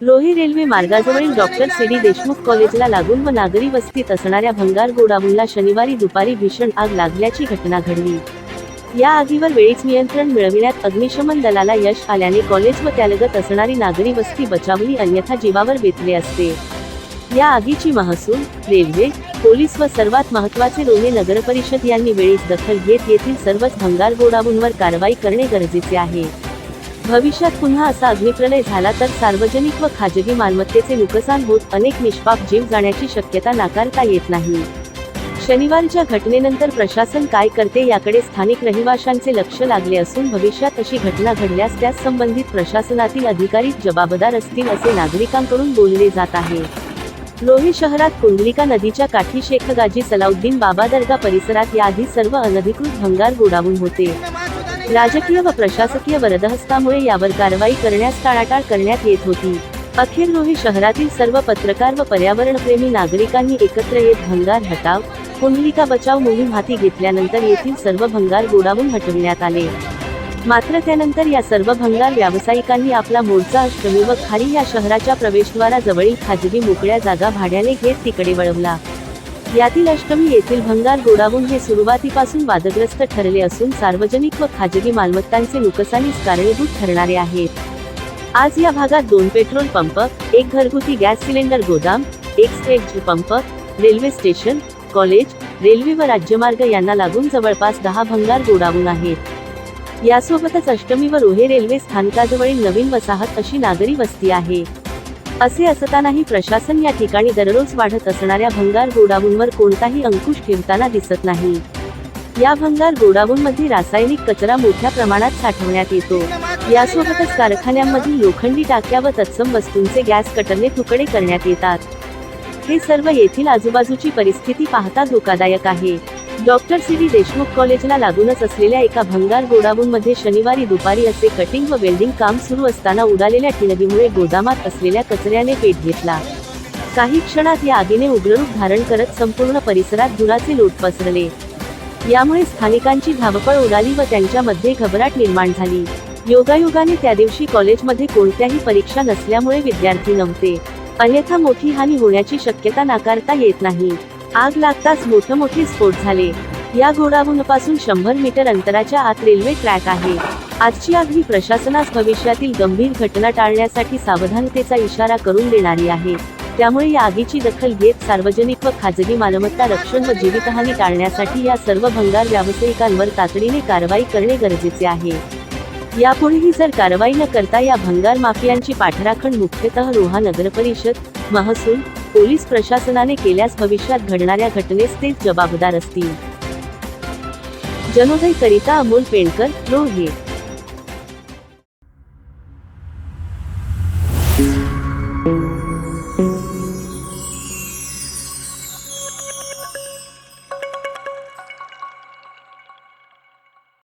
लोही railway मार्गाजवळील doctor C D Deshmukh कॉलेजला लागून व नागरी वस्तीत असणाऱ्या भंगार गोडाऊनला शनिवारी दुपारी भीषण आग लागल्याची घटना घडली. या आगीवर वेळीच नियंत्रण मिळविण्यात अग्निशमन दलाला यश आल्याने कॉलेज व त्यालगत असणारी नागरी वस्ती बचावली अन्यथा जीवावर बेतले असते. या आगीची महसूल रेल्वे पोलीस व सर्वात महत्त्वाचे लोणे नगरपरिषद यांनी वेळीच दखल घेत येथील सर्वच भंगार गोडाऊनवर कारवाई करणे गरजेचे आहे. भविष्यात पुन्हा असा अग्निप्रलय झाला तर सार्वजनिक व खाजगी मालमत्तेचे नुकसान होत अनेक निष्पाप जीव जाण्याची शक्यता नाकारता येत नाही. शनिवारच्या घटनेनंतर प्रशासन काय करते याकडे स्थानिक रहिवाशांचे लक्ष लागले असून भविष्यात अशी घटना घडल्यास त्यास संबंधित प्रशासनातील अधिकारी जबाबदार असतील असे नागरिकांकडून बोलले जात आहे. लोही शहरात कुंडलिका नदीच्या काठी शेखगाजी सलाउद्दीन बाबा दर्गा परिसरात याआधी सर्व अनधिकृत भंगार गोडावून होते. राजकीय व प्रशासकीय वरदहस्तामुळे यावर कारवाई करण्यास टाळाटाळ करण्यात येत होती. अखेर रोही शहरातील सर्व पत्रकार व पर्यावरणप्रेमी नागरिकांनी एकत्र येत भंगार हटाव कुंडलिका बचाव मोहीम हाती घेतल्यानंतर येथील सर्व भंगार गोडावून हटविण्यात आले. मात्र त्यानंतर या सर्व भंगार व्यावसायिकांनी आपला मोर्चा अष्टमी व खारी या शहराच्या प्रवेशद्वाराजवळील खाजगी मोकळ्या जागा भाड्याने घेत तिकडे वळवला. यातील अष्टमी येथील भंगार गोडाऊन हे सुरुवातीपासून वादग्रस्त ठरले असून सार्वजनिक व खाजगी मालमत्तांचे नुकसानीस कारणीभूत ठरणारे आहेत आज या भागात दोन पेट्रोल पंप एक घरगुती गॅस सिलेंडर गोदाम एक stage pump railway station college railway व राज्यमार्ग यांना लागून जवळपास दहा भंगार गोडाऊन आहेत. यासोबतच अष्टमी व रोहे रेल्वे स्थानकाजवळील नवीन वसाहत अशी नागरी वस्ती आहे. असे असतानाही प्रशासन या ठिकाणी दररोज वाढत असणाऱ्या भंगार गोडाऊनवर कोणताही अंकुश ठेवताना दिसत नाही. या भंगार गोडाऊनमध्ये रासायनिक कचरा मोठ्या प्रमाणात साठवण्यात येतो. यासोबतच कारखान्यांमधील लोखंडी टाक्या व तत्सम वस्तूंचे गॅस कटरने तुकडे करण्यात येतात. हे सर्व येथील आजूबाजूची परिस्थिती पाहता धोकादायक आहे. डॉक्टर सी डी देशमुख कॉलेजला लागूनच असलेल्या एका भंगार गोडाऊनमध्ये शनिवारी दुपारी असे कटिंग व वेल्डिंग काम सुरू असताना उडालेल्या ठिणगीमुळे गोदामात असलेल्या कचऱ्याने पेट घेतला. काही क्षणात या आगीने उग्ररूप धारण करत संपूर्ण परिसरात धुराचे लोट पसरले. यामुळे स्थानिकांची धावपळ उडाली व त्यांच्यामध्ये घबराट निर्माण झाली. योगायोगाने त्या दिवशी कॉलेजमध्ये कोणत्याही परीक्षा नसल्यामुळे विद्यार्थी नव्हते. अन्यथा मोठी हानी होण्याची शक्यता नाकारता येत नाही. आग लागताच मोठमोठे स्फोट झाले. या गोडाऊनपासून शंभर मीटर अंतराच्या आत रेल्वे ट्रॅक आहे. आजची आग ही प्रशासनास भविष्यातील गंभीर घटना टाळण्यासाठी सावधानतेचा इशारा करून देणारी आहे. त्यामुळे या आगीची दखल घेत सार्वजनिक व खाजगी मालमत्ता रक्षण व जीवितहानी टाळण्यासाठी या सर्व भंगार व्यावसायिकांवर तातडीने कारवाई करणे गरजेचे आहे. यापुढेही जर कारवाई न करता या भंगार माफियांची पाठराखण मुख्यतः रोहा नगरपरिषद महसूल पोलीस प्रशासनाने केल्यास भविष्यात घडणाऱ्या घटनेस तेच जबाबदार असतील. जनोदय करिता अमोल पेंडकर रोहे